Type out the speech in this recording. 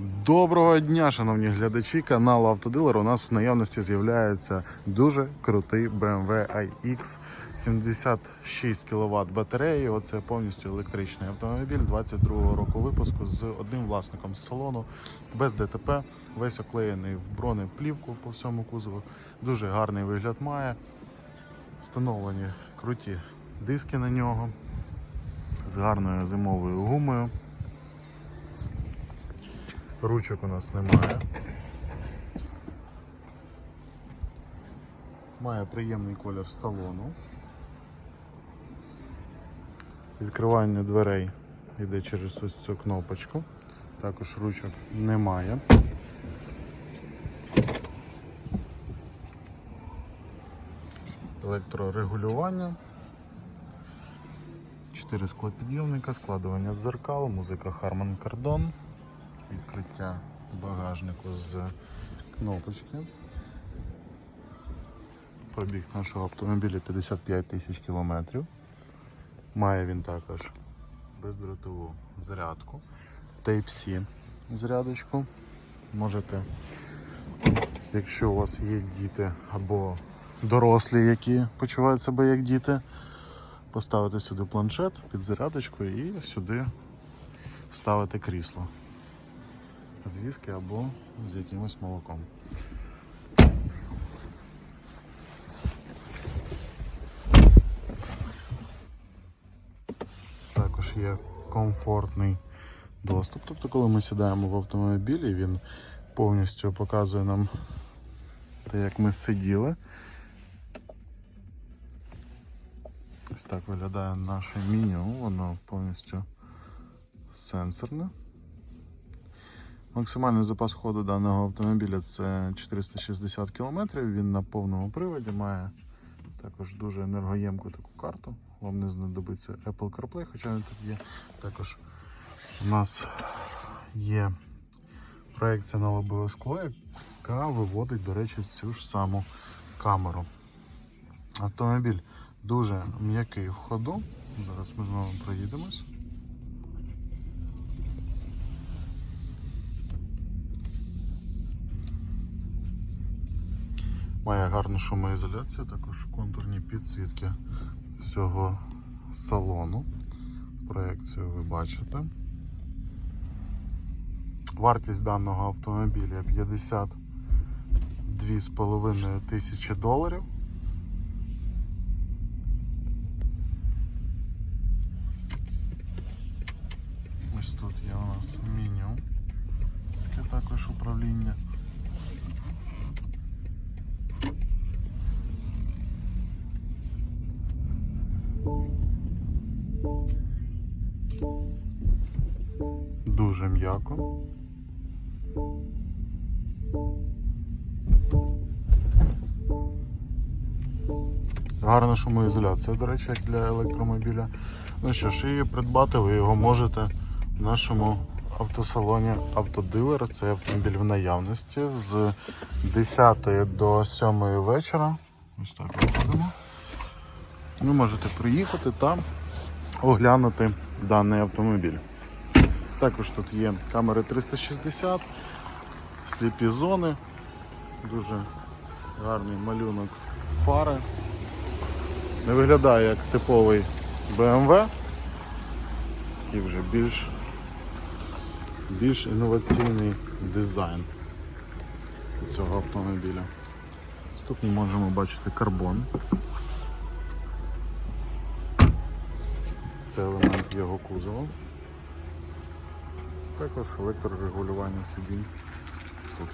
Доброго дня, шановні глядачі каналу Автодилер. У нас в наявності з'являється дуже крутий BMW iX 76 кВт батареї. Оце повністю електричний автомобіль 22-го року випуску з одним власником з салону, без ДТП, весь оклеєний в бронеплівку по всьому кузову. Дуже гарний вигляд має. Встановлені круті диски на нього з гарною зимовою гумою. Ручок у нас немає. Має приємний колір салону. Відкривання дверей йде через ось цю кнопочку. Також ручок немає. Електрорегулювання. Чотири склопідйомника, складування дзеркал, музика Harman Kardon відкриття багажнику з кнопочки. Пробіг нашого автомобіля 55 тисяч кілометрів. Має він також бездротову зарядку, Type-C зарядочку. Можете, якщо у вас є діти або дорослі, які почувають себе як діти, поставити сюди планшет під зарядочку і сюди вставити крісло з віски або з якимось молоком. Також є комфортний доступ. Тобто, коли ми сідаємо в автомобілі, він повністю показує нам те, як ми сиділи. Ось так виглядає наше меню, воно повністю сенсорне. Максимальний запас ходу даного автомобіля це 460 км. Він на повному приводі має також дуже енергоємку таку карту. Вам не знадобиться Apple CarPlay, хоча він тут є. Також у нас є проекція на лобове скло, яка виводить, до речі, цю ж саму камеру. Автомобіль дуже м'який в ходу. Зараз ми знову проїдемось. Має гарну шумоізоляцію, також контурні підсвітки всього салону. Проекцію ви бачите. Вартість даного автомобіля 52,5 тисячі доларів. Ось тут є у нас меню. Таке також управління. М'яко. Гарна шумоізоляція, до речі, як для електромобіля. Ну що ж, і придбати ви його можете в нашому автосалоні Автодилер. Це автомобіль в наявності з 10 до 7 вечора. Ось так виходимо. Ви можете приїхати та оглянути даний автомобіль. Також тут є камери 360, сліпі зони, дуже гарний малюнок фари. Не виглядає як типовий BMW, який вже більш, більш інноваційний дизайн цього автомобіля. Тут ми можемо бачити карбон. Це елемент його кузова. Також електрорегулювання сидінь тут.